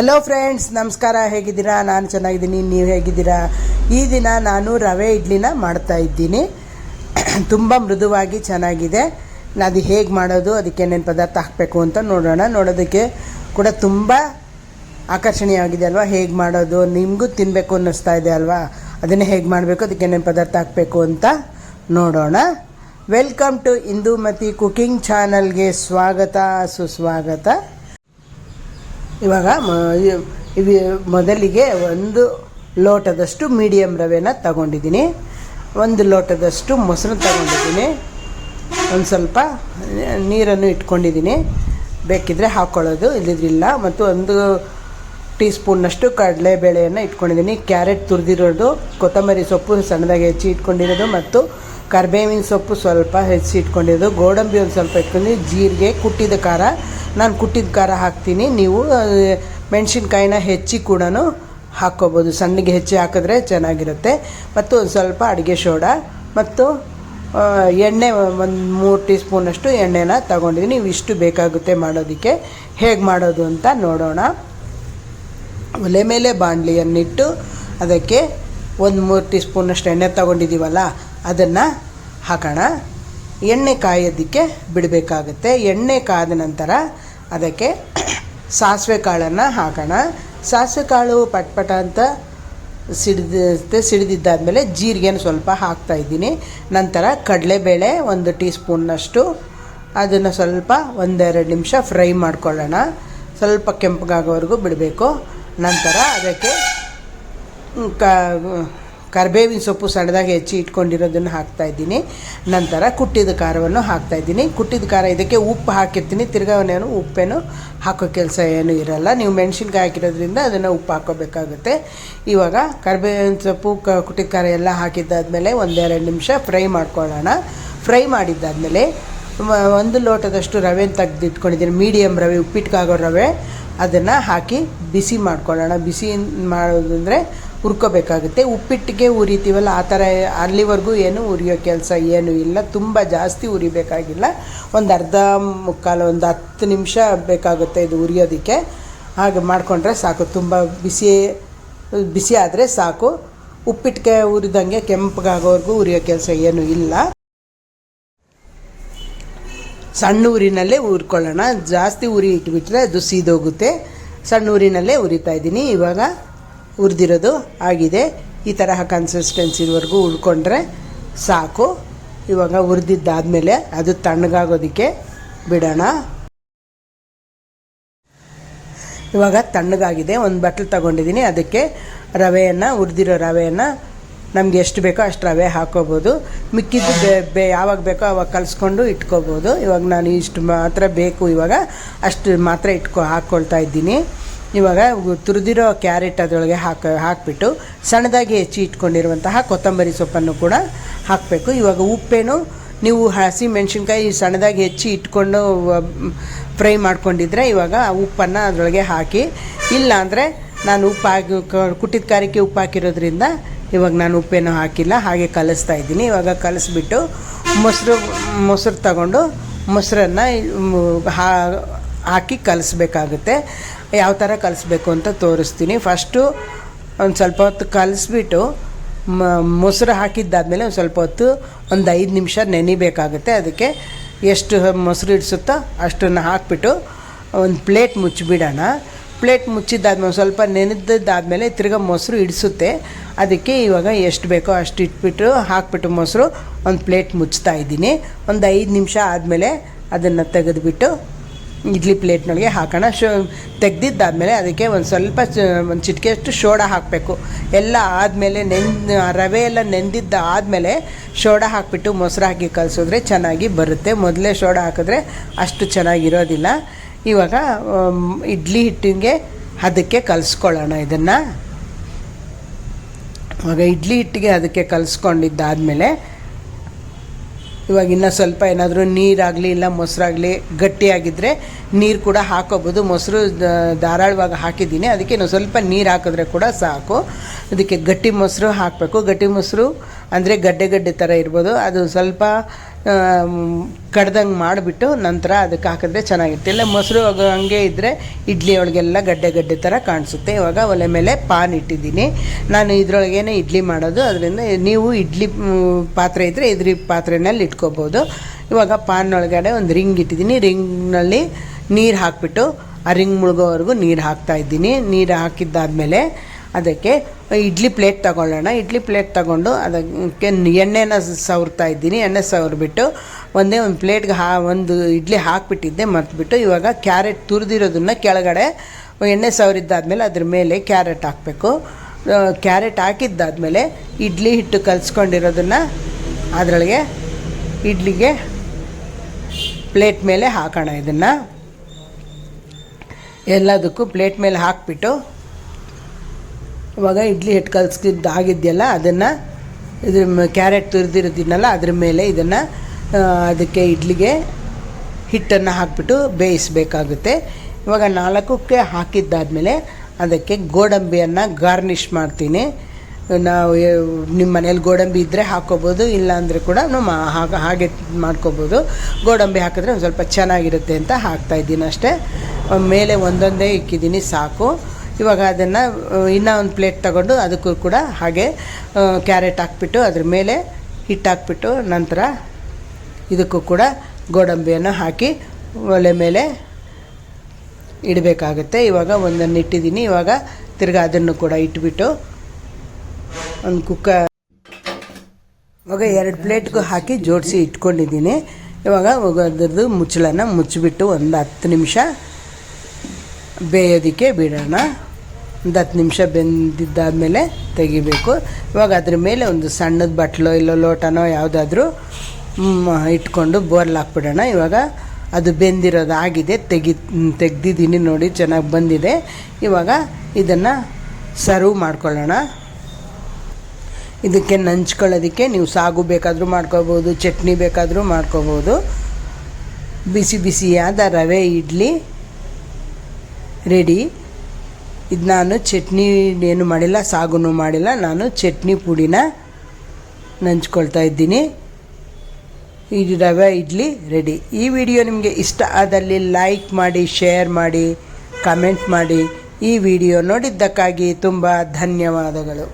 Hello friends ನಮಸ್ಕಾರ, ಹೇಗಿದ್ದೀರಾ? ನಾನು ಚೆನ್ನಾಗಿದ್ದೀನಿ, ನೀವು ಹೇಗಿದ್ದೀರಾ? ಈ ದಿನ ನಾನು ರವೆ ಇಡ್ಲಿನ ಮಾಡ್ತಾ ಇದ್ದೀನಿ. ತುಂಬ ಮೃದುವಾಗಿ ಚೆನ್ನಾಗಿದೆ. ಅದು ಹೇಗೆ ಮಾಡೋದು, ಅದಕ್ಕೆ ಏನೇನು ಪದಾರ್ಥ ಹಾಕಬೇಕು ಅಂತ ನೋಡೋಣ. ನೋಡೋದಕ್ಕೆ ಕೂಡ ತುಂಬ ಆಕರ್ಷಣೀಯವಾಗಿದೆ ಅಲ್ವಾ? ಹೇಗೆ ಮಾಡೋದು, ನಿಮಗೂ ತಿನ್ನಬೇಕು ಅನ್ನಿಸ್ತಾ ಇದೆ ಅಲ್ವಾ? ಅದನ್ನೇ ಹೇಗೆ ಮಾಡಬೇಕು, ಅದಕ್ಕೆ ಏನೇನು ಪದಾರ್ಥ ಹಾಕಬೇಕು ಅಂತ ನೋಡೋಣ. ವೆಲ್ಕಮ್ ಟು ಇಂದೂಮತಿ ಕುಕಿಂಗ್ ಚಾನಲ್ಗೆ ಸ್ವಾಗತ, ಸುಸ್ವಾಗತ. ಇವಾಗ ಮ- ಇ- ಮೊದಲಿಗೆ ಒಂದು ಲೋಟದಷ್ಟು ಮೀಡಿಯಮ್ ರವೆನ ತಗೊಂಡಿದ್ದೀನಿ. ಒಂದು ಲೋಟದಷ್ಟು ಮೊಸರು ತಗೊಂಡಿದ್ದೀನಿ. ಒಂದು ಸ್ವಲ್ಪ ನೀರನ್ನು ಇಟ್ಕೊಂಡಿದ್ದೀನಿ. ಬೇಕಿದ್ದರೆ ಹಾಕ್ಕೊಳ್ಳೋದು ಇಲ್ಲದಿಲ್ಲ ಮತ್ತು ಒಂದು ಟೀ ಸ್ಪೂನ್ನಷ್ಟು ಕಡಲೆಬೇಳೆಯನ್ನು ಇಟ್ಕೊಂಡಿದ್ದೀನಿ. ಕ್ಯಾರೆಟ್ ತುರಿದಿರೋದು, ಕೊತ್ತಂಬರಿ ಸೊಪ್ಪು ಸಣ್ಣದಾಗಿ ಹೆಚ್ಚಿ ಇಟ್ಕೊಂಡಿರೋದು ಮತ್ತು ಕರ್ಬೇವಿನ ಸೊಪ್ಪು ಸ್ವಲ್ಪ ಹೆಚ್ಚಿ ಇಟ್ಕೊಂಡಿರೋದು. ಗೋಡಂಬಿ ಒಂದು ಸ್ವಲ್ಪ ಇಟ್ಕೊಂಡಿದ್ದೀನಿ. ಜೀರಿಗೆ, ಕುಟ್ಟಿದ ಖಾರ ನಾನು ಕುಟ್ಟಿದ ಖಾರ ಹಾಕ್ತೀನಿ. ನೀವು ಮೆಣಸಿನ್ಕಾಯಿನ ಹೆಚ್ಚಿ ಕೂಡ ಹಾಕ್ಕೋಬೋದು. ಸಣ್ಣಗೆ ಹೆಚ್ಚಿ ಹಾಕಿದ್ರೆ ಚೆನ್ನಾಗಿರುತ್ತೆ. ಮತ್ತು ಒಂದು ಸ್ವಲ್ಪ ಅಡುಗೆ ಸೋಡಾ ಮತ್ತು ಎಣ್ಣೆ ಒಂದು ಮೂರು ಟೀ ಸ್ಪೂನಷ್ಟು ಎಣ್ಣೆನ ತಗೊಂಡಿದ್ದೀನಿ ಇವಿಷ್ಟು ಬೇಕಾಗುತ್ತೆ ಮಾಡೋದಕ್ಕೆ. ಹೇಗೆ ಮಾಡೋದು ಅಂತ ನೋಡೋಣ. ಒಲೆ ಮೇಲೆ ಬಾಣಲಿಯನ್ನಿಟ್ಟು ಅದಕ್ಕೆ ಒಂದು ಮೂರು ಟೀ ಸ್ಪೂನಷ್ಟು ಎಣ್ಣೆ ತಗೊಂಡಿದ್ದೀವಲ್ಲ ಅದನ್ನು ಹಾಕೋಣ. ಎಣ್ಣೆ ಕಾಯೋದಕ್ಕೆ ಬಿಡಬೇಕಾಗುತ್ತೆ. ಎಣ್ಣೆ ಕಾದ ನಂತರ ಅದಕ್ಕೆ ಸಾಸಿವೆ ಕಾಳನ್ನು ಹಾಕೋಣ. ಸಾಸಿವೆ ಕಾಳು ಪಟ್ ಪಟ ಅಂತ ಸಿಡಿದ ಸಿಡಿದಿದ್ದಾದಮೇಲೆ ಜೀರಿಗೆನ ಸ್ವಲ್ಪ ಹಾಕ್ತಾ ಇದ್ದೀನಿ. ನಂತರ ಕಡಲೆಬೇಳೆ ಒಂದು ಟೀ ಸ್ಪೂನ್ನಷ್ಟು ಅದನ್ನು ಸ್ವಲ್ಪ ಒಂದೆರಡು ನಿಮಿಷ ಫ್ರೈ ಮಾಡ್ಕೊಳ್ಳೋಣ. ಸ್ವಲ್ಪ ಕೆಂಪಗಾಗೋವರೆಗೂ ಬಿಡಬೇಕು. ನಂತರ ಅದಕ್ಕೆ ಕರಿಬೇವಿನ ಸೊಪ್ಪು ಸಣ್ಣದಾಗಿ ಹೆಚ್ಚಿ ಇಟ್ಕೊಂಡಿರೋದನ್ನು ಹಾಕ್ತಾ ಇದ್ದೀನಿ. ನಂತರ ಕುಟ್ಟಿದ ಖಾರವನ್ನು ಹಾಕ್ತಾ ಇದ್ದೀನಿ. ಕುಟ್ಟಿದ ಖಾರ ಇದಕ್ಕೆ ಉಪ್ಪು ಹಾಕಿರ್ತೀನಿ. ತಿರ್ಗಾವನೇನು ಉಪ್ಪೇನು ಹಾಕೋ ಕೆಲಸ ಏನೂ ಇರಲ್ಲ. ನೀವು ಮೆಣಸಿನ್ಕಾಯಿ ಹಾಕಿರೋದ್ರಿಂದ ಅದನ್ನು ಉಪ್ಪು ಹಾಕೋಬೇಕಾಗುತ್ತೆ. ಇವಾಗ ಕರಿಬೇವಿನ ಸೊಪ್ಪು, ಕ ಕುಟ್ಟಿದ ಖಾರ ಎಲ್ಲ ಹಾಕಿದ್ದಾದಮೇಲೆ ಒಂದೆರಡು ನಿಮಿಷ ಫ್ರೈ ಮಾಡ್ಕೊಳ್ಳೋಣ. ಫ್ರೈ ಮಾಡಿದ್ದಾದಮೇಲೆ ಒಂದು ಲೋಟದಷ್ಟು ರವೆ ತೆಗೆದಿಟ್ಕೊಂಡಿದ್ದೀನಿ. ಮೀಡಿಯಮ್ ರವೆ, ಉಪ್ಪಿಟ್ಕಾಗೋ ರವೆ. ಅದನ್ನು ಹಾಕಿ ಬಿಸಿ ಮಾಡ್ಕೊಳ್ಳೋಣ. ಬಿಸಿ ಮಾಡೋದಂದರೆ ಹುರ್ಕೋಬೇಕಾಗುತ್ತೆ. ಉಪ್ಪಿಟ್ಟಿಗೆ ಉರಿತೀವಲ್ಲ, ಆ ಥರ ಅಲ್ಲಿವರೆಗೂ ಏನು ಉರಿಯೋ ಕೆಲಸ ಏನೂ ಇಲ್ಲ. ತುಂಬ ಜಾಸ್ತಿ ಉರಿಬೇಕಾಗಿಲ್ಲ. ಒಂದು ಅರ್ಧ ಮುಕ್ಕಾಲು, ಒಂದು ಹತ್ತು ನಿಮಿಷ ಬೇಕಾಗುತ್ತೆ ಇದು ಉರಿಯೋದಕ್ಕೆ. ಹಾಗೆ ಮಾಡಿಕೊಂಡ್ರೆ ಸಾಕು. ತುಂಬ ಬಿಸಿ ಬಿಸಿ ಆದರೆ ಸಾಕು. ಉಪ್ಪಿಟ್ಟಿಗೆ ಉರಿದಂಗೆ ಕೆಂಪಗಾಗೋವರೆಗೂ ಉರಿಯೋ ಕೆಲಸ ಏನೂ ಇಲ್ಲ. ಸಣ್ಣ ಊರಿನಲ್ಲೇ ಉರ್ಕೊಳ್ಳೋಣ. ಜಾಸ್ತಿ ಉರಿ ಇಟ್ಬಿಟ್ರೆ ಅದು ಸೀದೋಗುತ್ತೆ. ಸಣ್ಣ ಊರಿನಲ್ಲೇ ಉರಿತಾ ಇದ್ದೀನಿ. ಇವಾಗ ಹುರಿದಿರೋದು ಆಗಿದೆ. ಈ ತರಹ ಕನ್ಸಿಸ್ಟೆನ್ಸಿವರೆಗೂ ಉಳ್ಕೊಂಡ್ರೆ ಸಾಕು. ಇವಾಗ ಹುರಿದಿದ್ದಾದಮೇಲೆ ಅದು ತಣ್ಣಗಾಗೋದಕ್ಕೆ ಬಿಡೋಣ. ಇವಾಗ ತಣ್ಣಗಾಗಿದೆ. ಒಂದು ಬಟ್ಲು ತಗೊಂಡಿದ್ದೀನಿ. ಅದಕ್ಕೆ ರವೆಯನ್ನು, ಉರಿದಿರೋ ರವೆಯನ್ನು ನಮ್ಗೆ ಎಷ್ಟು ಬೇಕೋ ಅಷ್ಟು ರವೆ ಹಾಕೋಬೋದು. ಮಿಕ್ಕಿದ್ದು ಬೇ ಬೇ, ಯಾವಾಗ ಬೇಕೋ ಅವಾಗ ಕಲಿಸ್ಕೊಂಡು ಇಟ್ಕೋಬೋದು. ಇವಾಗ ನಾನು ಇಷ್ಟು ಮಾತ್ರ ಬೇಕು. ಇವಾಗ ಅಷ್ಟು ಮಾತ್ರ ಇಟ್ಕೊ, ಹಾಕ್ಕೊಳ್ತಾ ಇದ್ದೀನಿ. ಇವಾಗ ತುರಿದಿರೋ ಕ್ಯಾರೆಟ್ ಅದರೊಳಗೆ ಹಾಕ, ಹಾಕಿಬಿಟ್ಟು ಸಣ್ಣದಾಗಿ ಹೆಚ್ಚಿ ಇಟ್ಕೊಂಡಿರುವಂತಹ ಕೊತ್ತಂಬರಿ ಸೊಪ್ಪನ್ನು ಕೂಡ ಹಾಕಬೇಕು. ಇವಾಗ ಉಪ್ಪೇನು ನೀವು ಹಸಿ ಮೆಣಸಿನ್ಕಾಯಿ ಸಣ್ಣದಾಗಿ ಹೆಚ್ಚಿ ಇಟ್ಕೊಂಡು ಫ್ರೈ ಮಾಡ್ಕೊಂಡಿದ್ರೆ ಇವಾಗ ಉಪ್ಪನ್ನು ಅದರೊಳಗೆ ಹಾಕಿ. ಇಲ್ಲ ಅಂದರೆ ನಾನು ಉಪ್ಪು ಹಾಕಿ ಕುಟ್ಟಿದ ಕಾರಿಕೆ ಉಪ್ಪು ಹಾಕಿರೋದ್ರಿಂದ ಇವಾಗ ನಾನು ಉಪ್ಪೇನು ಹಾಕಿಲ್ಲ, ಹಾಗೆ ಕಲಿಸ್ತಾ ಇದ್ದೀನಿ. ಇವಾಗ ಕಲಿಸ್ಬಿಟ್ಟು ಮೊಸರು ಮೊಸರು ತಗೊಂಡು ಮೊಸರನ್ನು, ಹಾ- ಹಾಕಿ ಕಲಿಸ್ಬೇಕಾಗುತ್ತೆ. ಯಾವ ಥರ ಕಲಿಸ್ಬೇಕು ಅಂತ ತೋರಿಸ್ತೀನಿ. ಫಸ್ಟು ಒಂದು ಸ್ವಲ್ಪ ಹೊತ್ತು ಕಲಿಸ್ಬಿಟ್ಟು ಮೊಸರು ಹಾಕಿದ್ದಾದಮೇಲೆ ಒಂದು ಸ್ವಲ್ಪ ಹೊತ್ತು ಒಂದು ಐದು ನಿಮಿಷ ನೆನಿಬೇಕಾಗುತ್ತೆ. ಅದಕ್ಕೆ ಎಷ್ಟು ಮೊಸರು ಇಡಿಸುತ್ತೋ ಅಷ್ಟನ್ನು ಹಾಕಿಬಿಟ್ಟು ಒಂದು ಪ್ಲೇಟ್ ಮುಚ್ಚಿಬಿಡೋಣ. ಪ್ಲೇಟ್ ಮುಚ್ಚಿದ್ದಾದ್ಮೇಲೆ ಸ್ವಲ್ಪ ನೆನೆದಿದ್ದಾದಮೇಲೆ ತಿರ್ಗಾ ಮೊಸರು ಇಡಿಸುತ್ತೆ. ಅದಕ್ಕೆ ಇವಾಗ ಎಷ್ಟು ಬೇಕೋ ಅಷ್ಟು ಇಟ್ಬಿಟ್ಟು ಹಾಕ್ಬಿಟ್ಟು ಮೊಸರು ಒಂದು ಪ್ಲೇಟ್ ಮುಚ್ತಾ ಇದ್ದೀನಿ. ಒಂದು ಐದು ನಿಮಿಷ ಆದಮೇಲೆ ಅದನ್ನು ತೆಗೆದುಬಿಟ್ಟು ಇಡ್ಲಿ ಪ್ಲೇಟ್ನೊಳಗೆ ಹಾಕೋಣ. ಶೋ, ತೆಗ್ದಿದ್ದಾದಮೇಲೆ ಅದಕ್ಕೆ ಒಂದು ಸ್ವಲ್ಪ ಒಂದು ಚಿಟಿಕೆಯಷ್ಟು ಶೋಡ ಹಾಕಬೇಕು. ಎಲ್ಲ ಆದಮೇಲೆ ನೆನ್, ರವೆ ಎಲ್ಲ ನೆಂದಿದ್ದ ಆದಮೇಲೆ ಶೋಡ ಹಾಕಿಬಿಟ್ಟು ಮೊಸರು ಹಾಕಿ ಕಲಿಸಿದ್ರೆ ಚೆನ್ನಾಗಿ ಬರುತ್ತೆ. ಮೊದಲೇ ಶೋಡ ಹಾಕಿದ್ರೆ ಅಷ್ಟು ಚೆನ್ನಾಗಿರೋದಿಲ್ಲ. ಇವಾಗ ಇಡ್ಲಿ ಹಿಟ್ಟಿಗೆ ಅದಕ್ಕೆ ಕಲಿಸ್ಕೊಳ್ಳೋಣ ಇದನ್ನು. ಇವಾಗ ಇಡ್ಲಿ ಹಿಟ್ಟಿಗೆ ಅದಕ್ಕೆ ಕಲಿಸ್ಕೊಂಡಿದ್ದಾದಮೇಲೆ ಇವಾಗ ಇನ್ನೂ ಸ್ವಲ್ಪ ಏನಾದರೂ ನೀರಾಗಲಿ ಇಲ್ಲ ಮೊಸರಾಗಲಿ ಗಟ್ಟಿಯಾಗಿದ್ದರೆ ನೀರು ಕೂಡ ಹಾಕೋಬೋದು. ಮೊಸರು ಧಾರಾಳವಾಗಿ ಹಾಕಿದ್ದೀನಿ. ಅದಕ್ಕೆ ಸ್ವಲ್ಪ ನೀರು ಹಾಕಿದ್ರೆ ಕೂಡ ಸಾಕು. ಅದಕ್ಕೆ ಗಟ್ಟಿ ಮೊಸರು ಹಾಕಬೇಕು. ಗಟ್ಟಿ ಮೊಸರು ಅಂದರೆ ಗಡ್ಡೆ ಗಡ್ಡೆ ಥರ ಇರ್ಬೋದು. ಅದು ಸ್ವಲ್ಪ ಕಡ್ದಂಗೆ ಮಾಡಿಬಿಟ್ಟು ನಂತರ ಅದಕ್ಕೆ ಹಾಕಿದ್ರೆ ಚೆನ್ನಾಗಿರುತ್ತೆ. ಇಲ್ಲ, ಮೊಸರು ಹಂಗೆ ಇದ್ದರೆ ಇಡ್ಲಿ ಒಳಗೆಲ್ಲ ಗಡ್ಡೆ ಗಡ್ಡೆ ಥರ ಕಾಣಿಸುತ್ತೆ. ಇವಾಗ ಒಲೆ ಮೇಲೆ ಪಾನ್ ಇಟ್ಟಿದ್ದೀನಿ. ನಾನು ಇದರೊಳಗೇನೆ ಇಡ್ಲಿ ಮಾಡೋದು. ಅದರಿಂದ ನೀವು ಇಡ್ಲಿ ಪಾತ್ರೆ ಇದ್ದರೆ ಇದ್ರ ಪಾತ್ರೆನಲ್ಲಿ ಇಟ್ಕೋಬೋದು. ಇವಾಗ ಪಾನ್ ಒಳಗಡೆ ಒಂದು ರಿಂಗ್ ಇಟ್ಟಿದ್ದೀನಿ. ರಿಂಗ್ನಲ್ಲಿ ನೀರು ಹಾಕಿಬಿಟ್ಟು ಆ ರಿಂಗ್ ಮುಳುಗೋವರೆಗೂ ನೀರು ಹಾಕ್ತಾ ಇದ್ದೀನಿ. ನೀರು ಹಾಕಿದ್ದಾದಮೇಲೆ ಅದಕ್ಕೆ ಇಡ್ಲಿ ಪ್ಲೇಟ್ ತಗೊಳ್ಳೋಣ. ಇಡ್ಲಿ ಪ್ಲೇಟ್ ತಗೊಂಡು ಅದಕ್ಕೆ ಎಣ್ಣೆನ ಸವರ್ತಾ ಇದ್ದೀನಿ. ಎಣ್ಣೆ ಸವರ್ಬಿಟ್ಟು ಒಂದೇ ಒಂದು ಪ್ಲೇಟ್ಗೆ ಹಾ, ಒಂದು ಇಡ್ಲಿ ಹಾಕಿಬಿಟ್ಟಿದ್ದೆ, ಮರ್ತ್ಬಿಟ್ಟು ಇವಾಗ ಕ್ಯಾರೆಟ್ ತುರಿದಿರೋದನ್ನ ಕೆಳಗಡೆ ಎಣ್ಣೆ ಸವರಿದ್ದಾದ್ಮೇಲೆ ಅದ್ರ ಮೇಲೆ ಕ್ಯಾರೆಟ್ ಹಾಕಬೇಕು. ಕ್ಯಾರೆಟ್ ಹಾಕಿದ್ದಾದಮೇಲೆ ಇಡ್ಲಿ ಹಿಟ್ಟು ಕಲಿಸ್ಕೊಂಡಿರೋದನ್ನು ಅದರೊಳಗೆ ಇಡ್ಲಿಗೆ ಪ್ಲೇಟ್ ಮೇಲೆ ಹಾಕೋಣ ಇದನ್ನು. ಎಲ್ಲದಕ್ಕೂ ಪ್ಲೇಟ್ ಮೇಲೆ ಹಾಕಿಬಿಟ್ಟು ಇವಾಗ ಇಡ್ಲಿ ಹಿಟ್ಟು ಕಲ್ಸಿದ್ದು ಆಗಿದೆಯಲ್ಲ, ಅದನ್ನು ಇದ್ರ ಕ್ಯಾರೆಟ್ ತುರಿದಿರೋದಿನಲ್ಲ ಅದ್ರ ಮೇಲೆ ಇದನ್ನು ಅದಕ್ಕೆ ಇಡ್ಲಿಗೆ ಹಿಟ್ಟನ್ನು ಹಾಕಿಬಿಟ್ಟು ಬೇಯಿಸಬೇಕಾಗುತ್ತೆ. ಇವಾಗ ನಾಲ್ಕಕ್ಕೆ ಹಾಕಿದ್ದಾದಮೇಲೆ ಅದಕ್ಕೆ ಗೋಡಂಬಿಯನ್ನು ಗಾರ್ನಿಷ್ ಮಾಡ್ತೀನಿ. ನಾವು ನಿಮ್ಮ ಮನೇಲಿ ಗೋಡಂಬಿ ಇದ್ದರೆ ಹಾಕ್ಕೋಬೋದು ಇಲ್ಲಾಂದರೆ ಕೂಡ ನಾವು ಹಾಗೆ ಹಾಗೆ ಮಾಡ್ಕೋಬೋದು. ಗೋಡಂಬಿ ಹಾಕಿದ್ರೆ ಒಂದು ಸ್ವಲ್ಪ ಚೆನ್ನಾಗಿರುತ್ತೆ ಅಂತ ಹಾಕ್ತಾಯಿದ್ದೀನಿ ಅಷ್ಟೇ. ಮೇಲೆ ಒಂದೊಂದೇ ಇಕ್ಕಿದ್ದೀನಿ, ಸಾಕು. ಇವಾಗ ಅದನ್ನು ಇನ್ನೂ ಒಂದು ಪ್ಲೇಟ್ ತಗೊಂಡು ಅದಕ್ಕೂ ಕೂಡ ಹಾಗೆ ಕ್ಯಾರೆಟ್ ಹಾಕ್ಬಿಟ್ಟು ಅದ್ರ ಮೇಲೆ ಹಿಟ್ಟು ಹಾಕ್ಬಿಟ್ಟು ನಂತರ ಇದಕ್ಕೂ ಕೂಡ ಗೋಡಂಬಿಯನ್ನು ಹಾಕಿ ಒಲೆ ಮೇಲೆ ಇಡಬೇಕಾಗುತ್ತೆ. ಇವಾಗ ಒಂದನ್ನು ಇಟ್ಟಿದ್ದೀನಿ. ಇವಾಗ ತಿರ್ಗಾ ಅದನ್ನು ಕೂಡ ಇಟ್ಬಿಟ್ಟು ಒಂದು ಕುಕ್ಕರ್ ಇವಾಗ ಎರಡು ಪ್ಲೇಟ್ಗೂ ಹಾಕಿ ಜೋಡಿಸಿ ಇಟ್ಕೊಂಡಿದ್ದೀನಿ. ಇವಾಗ ಅದರದ್ದು ಮುಚ್ಚಳನ್ನು ಮುಚ್ಚಿಬಿಟ್ಟು ಒಂದು ಹತ್ತು ನಿಮಿಷ ಬೇಯೋದಕ್ಕೆ ಬಿಡೋಣ. ಒಂದು ಹತ್ತು ನಿಮಿಷ ಬೆಂದಿದ್ದಾದಮೇಲೆ ತೆಗಿಬೇಕು. ಇವಾಗ ಅದ್ರ ಮೇಲೆ ಒಂದು ಸಣ್ಣದ ಬಟ್ಲೋ ಇಲ್ಲೋ ಲೋಟನೋ ಯಾವುದಾದ್ರೂ ಇಟ್ಕೊಂಡು ಬೋರ್ಲ್ ಹಾಕ್ಬಿಡೋಣ. ಇವಾಗ ಅದು ಬೆಂದಿರೋದು ಆಗಿದೆ. ತೆಗಿ, ತೆಗ್ದಿದ್ದೀನಿ ನೋಡಿ, ಚೆನ್ನಾಗಿ ಬಂದಿದೆ. ಇವಾಗ ಇದನ್ನು ಸರ್ವ್ ಮಾಡ್ಕೊಳ್ಳೋಣ. ಇದಕ್ಕೆ ನಂಚ್ಕೊಳ್ಳೋದಕ್ಕೆ ನೀವು ಸಾಗು ಬೇಕಾದರೂ ಮಾಡ್ಕೋಬೋದು, ಚಟ್ನಿ ಬೇಕಾದರೂ ಮಾಡ್ಕೋಬೋದು. ಬಿಸಿ ಬಿಸಿಯಾದ ರವೆ ಇಡ್ಲಿ ರೆಡಿ. ಇದು ನಾನು ಚಟ್ನಿ ಏನು ಮಾಡಿಲ್ಲ, ಸಾಗುನು ಮಾಡಿಲ್ಲ. ನಾನು ಚಟ್ನಿ ಪುಡಿನ ನಂಚ್ಕೊಳ್ತಾ ಇದ್ದೀನಿ. ಈ ರವೆ, ಇಡ್ಲಿ ರೆಡಿ ಈ ವಿಡಿಯೋ ನಿಮಗೆ ಇಷ್ಟ ಆದಲ್ಲಿ ಲೈಕ್ ಮಾಡಿ ಶೇರ್ ಮಾಡಿ ಕಮೆಂಟ್ ಮಾಡಿ ಈ ವಿಡಿಯೋ ನೋಡಿದ್ದಕ್ಕಾಗಿ ತುಂಬ ಧನ್ಯವಾದಗಳು.